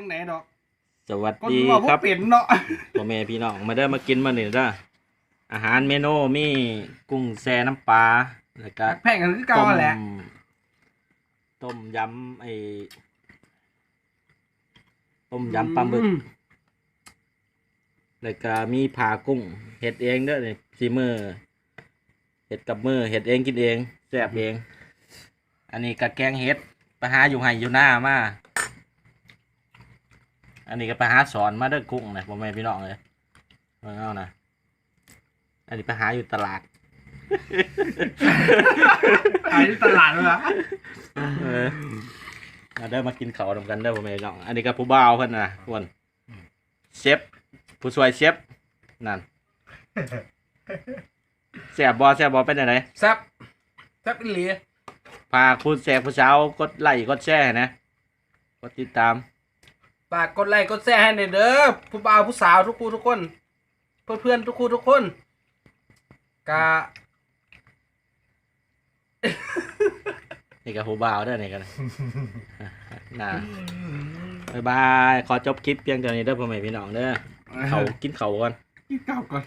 จังไหนดอกสวัสคนดีว่าพวครักบเป็นเนาะ พ่อแม่พี่น้องมาเด้อมากินมาหนึ่งเด้ออาหารเมนูมีกุ้งแช่น้ำปลาแล้วก็ แพงกันคือเก่าต้มแหละต้มยำไอ้ต้มยำปลาหมึก อืแล้วก็มีผ่ากุ้งเห็ดเองเด้อนี่ซีมือเห็ดกับมือเห็ดเองกินเองแซ่บเอง อันนี้กะแกงเห็ดไปหาอยู่ไห้อยู่หน้ามา อันนี้ก็ไปหาสอนมาเด้อกุ้งนะพ่อแม่พี่น้องเลยมาเอานะอันนี้ไปหาอยู่ตลาด ขายที่ตลาดเลยนะเออมาเด้อมากินเขาวนำกันเด้อพ่อแม่พี่น้อง อันนี้ก็ผู้บ่าวเพิ่นนะควรเชฟผู้ช่วยเชฟนั่นแซ่บบ่แซ่บบ่เป็นจังไดแซ่บแซ่บอีหลี พาคุณแซ่บผู้สาวกดไลค์กดแชร์ให้นะกดติดตาม ฝากกดไลค์กดแชร์ให้หน่อยเด้อผู้บ่าวผู้สาวทุกคู่ทุกคน เพื่อนเพื่อนๆทุกคู่ทุกคนกะนี่ก็ผู้บ่าวเด้อนี่กันนะบ๊ายบาย ขอจบคลิปเพียงเท่านี้เด้อพ่อแม่พี่น้องเด้อเขากินเขาวก่อน กินข้าวก่อน